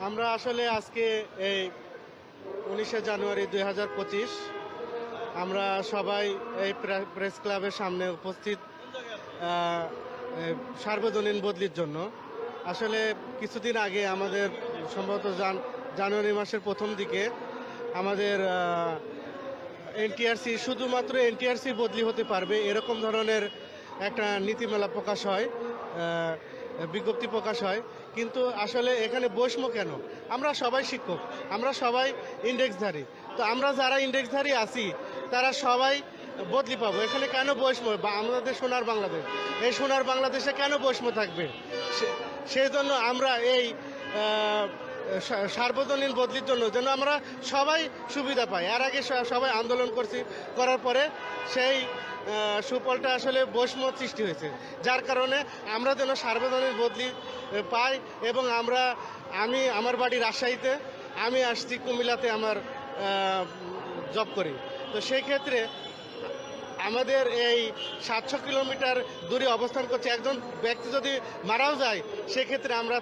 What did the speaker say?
আমরা আসলে আজকে এই উনিশে জানুয়ারি দুই হাজার পঁচিশ, আমরা সবাই এই প্রে- প্রেস ক্লাবের সামনে উপস্থিত সার্বজনীন বদলির জন্য। আসলে কিছুদিন আগে আমাদের সম্ভবত জান- জানুয়ারি মাসের প্রথম দিকে আমাদের এনটিআরসি শুধুমাত্র এনটিআরসি বদলি হতে পারবে, এরকম ধরনের একটা নীতিমালা প্রকাশ হয়। বিজ্ঞপ্তি প্রকাশ হয়, কিন্তু আসলে এখানে বৈষম্য কেন? আমরা সবাই শিক্ষক, আমরা সবাই ইন্ডেক্সধারী তো আমরা যারা ইন্ডেক্সধারী আছি, তারা সবাই বদলি পাবো। এখানে কেন বৈষম্য? বা আমাদের সোনার বাংলাদেশ, এই সোনার বাংলাদেশে কেন বৈষম্য থাকবে? সেই জন্য আমরা এই সার্বজনীন বদলির জন্য যেন আমরা সবাই সুবিধা পাই। এর আগে সবাই আন্দোলন করছি, করার পরে সেই সুফলটা আসলে বৈষম্য সৃষ্টি হয়েছে। যার কারণে আমরা যেন সার্বজনীন বদলি পাই এবং আমরা, আমি আমার বাড়ি রাজশাহীতে, আমি আসছি কুমিল্লাতে আমার জব করি। তো সেই ক্ষেত্রে আমাদের এই সাতশো কিলোমিটার দূরে অবস্থান করছে একজন ব্যক্তি যদি মারাও যায়, সেক্ষেত্রে আমরা